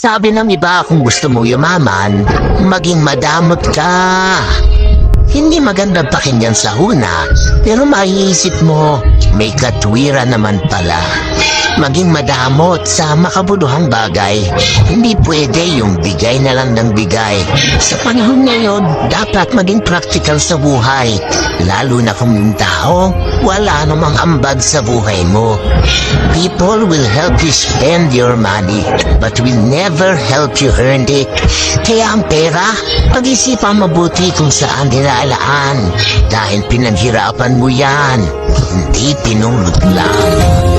Sabi ng iba kung gusto mo yumaman, maging madamot ka. Hindi magandang pakinggan sa huna, pero maiisip mo, may katwiran naman pala. Maging madamot sa makabuluhang bagay. Hindi pwede yung bigay na lang ng bigay. Sa panahon ngayon, dapat maging practical sa buhay. Lalo na kung yung tao, wala namang ambag sa buhay mo. People will help you spend your money, but will never help you earn it. Kaya ang pera, pag-isipan mabuti kung saan nilalaan. Dahil pinaghirapan mo yan, hindi pinulot lang.